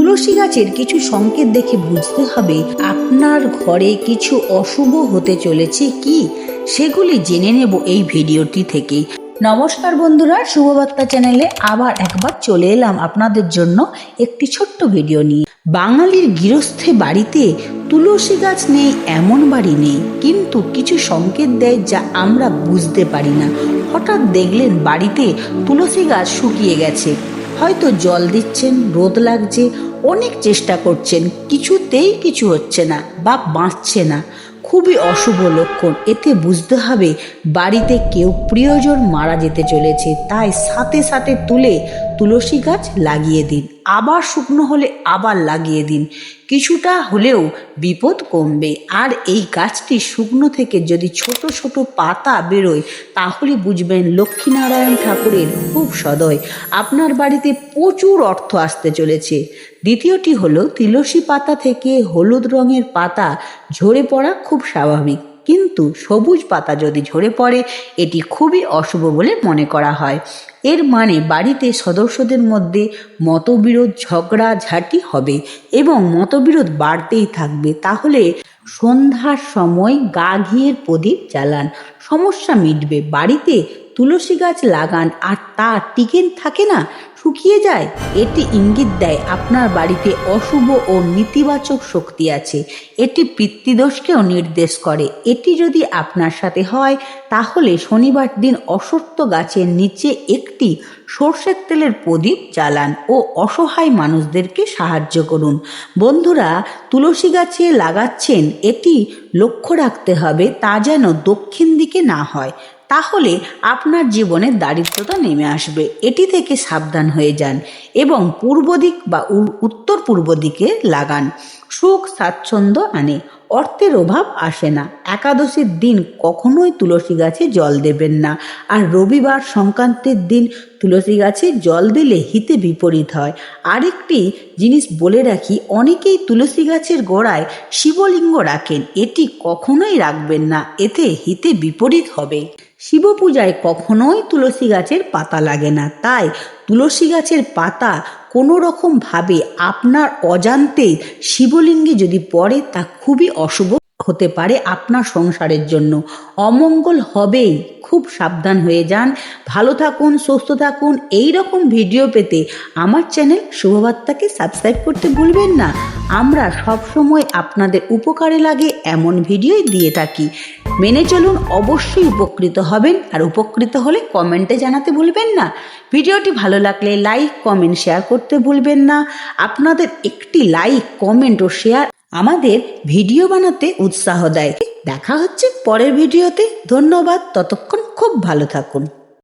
তুলসী গাছের কিছু সংকেত দেখে বুঝতে হবে আপনার ঘরে কিছু অশুভ হতে চলেছে কি? সেগুলি জেনে নেব এই ভিডিওটি থেকে। নমস্কার বন্ধুরা, শুভবার্তা চ্যানেলে আবার একবার চলে এলাম আপনাদের জন্য একটি ছোট্ট ভিডিও নিয়ে। বাঙালির গৃহস্থে বাড়িতে তুলসী গাছ নেই, এমন বাড়ি নেই, কিন্তু কিছু সংকেত দেয় যা আমরা বুঝতে পারি না। হঠাৎ দেখলেন বাড়িতে তুলসী গাছ শুকিয়ে গেছে। হয়তো জল দিচ্ছেন, রোদ লাগছে অনেক চেষ্টা করছেন, কিছুতেই কিছু হচ্ছে না বা বাঁচছে না। খুবই অশুভ লক্ষণ। এতে বুঝতে হবে, বাড়িতে কেউ প্রিয়জন মারা যেতে চলেছে, তাই সাথে সাথে তুলে তুলসী গাছ লাগিয়ে দিন। আবার শুকনো হলে আবার লাগিয়ে দিন। কিছুটা হলেও বিপদ কমবে। আর এই গাছটি শুকনো থেকে যদি ছোট ছোট পাতা বেরোয়, তাহলে বুঝবেন লক্ষ্মীনারায়ণ ঠাকুরের খুব সদয়। আপনার বাড়িতে প্রচুর অর্থ আসতে চলেছে। দ্বিতীয়টি হলো, তুলসী পাতা থেকে হলুদ রঙের পাতা ঝরে পড়া খুব স্বাভাবিক। কিন্তু সবুজ পাতা যদি ঝরে পড়ে, এটি খুবই অশুভ বলে মনে করা হয়। এর মানে বাড়িতে সদস্যদের মধ্যে মতবিরোধ, ঝগড়া, ঝাঁটি হবে এবং মতবিরোধ বাড়তেই থাকবে। তাহলে সন্ধ্যার সময় গা ঘিয়ের প্রদীপ জ্বালান। সমস্যা মিটবে। বাড়িতে তুলসী গাছ লাগান আর তা টিকে থাকে না, শুকিয়ে যায়। এটি ইঙ্গিত দেয় আপনার বাড়িতে অশুভ ও নেতিবাচক শক্তি আছে। এটি পিতৃদোষকেও নির্দেশ করে। এটি যদি আপনার সাথে হয়, তাহলে শনিবার দিন অসত্য গাছের নিচে একটি সর্ষের তেলের প্রদীপ জ্বালান ও অসহায় মানুষদেরকে সাহায্য করুন। বন্ধুরা, তুলসী গাছে লাগাচ্ছেন এটি লক্ষ্য রাখতে হবে, তা যেন দক্ষিণ দিকে না হয়। তাহলে আপনার জীবনে দারিদ্রতা নেমে আসবে। এটি থেকে সাবধান হয়ে যান এবং পূর্ব দিক বা উত্তর পূর্ব দিকে লাগান। সুখ, স্বাচ্ছন্দ্য আনে। অর্থের অভাব আসে না। একাদশীর দিন কখনোই তুলসী গাছে জল দেবেন না। আর রবিবার সংক্রান্তির দিন তুলসী গাছে জল দিলে হিতে বিপরীত হয়। আরেকটি জিনিস বলে রাখি, অনেকেই তুলসী গাছের গোড়ায় শিবলিঙ্গ রাখেন। এটি কখনোই রাখবেন না, এতে হিতে বিপরীত হবে। শিব পূজায় কখনোই তুলসী গাছের পাতা লাগে না। তাই তুলসী গাছের পাতা কোনো রকম ভাবে আপনার অজান্তে শিবলিঙ্গে যদি পড়ে, তা খুবই অশুভ হতে পারে আপনার সংসারের জন্য। অমঙ্গল হবেই। খুব সাবধান হয়ে যান। ভালো থাকুন, সুস্থ থাকুন। এই রকম ভিডিও পেতে আমার চ্যানেল শুভবার্তাকে সাবস্ক্রাইব করতে ভুলবেন না। আমরা সব সময় আপনাদের উপকারে লাগে এমন ভিডিওই দিয়ে থাকি। মেনে চলুন অবশ্যই উপকৃত হবেন, আর উপকৃত হলে কমেন্টে জানাতে ভুলবেন না। ভিডিওটি ভালো লাগলে লাইক, কমেন্ট, শেয়ার করতে ভুলবেন না। আপনাদের একটি লাইক, কমেন্ট ও শেয়ার আমাদের ভিডিও বানাতে উৎসাহ দেয়। দেখা হচ্ছে পরের ভিডিওতে। ধন্যবাদ। ততক্ষণ খুব ভালো থাকুন।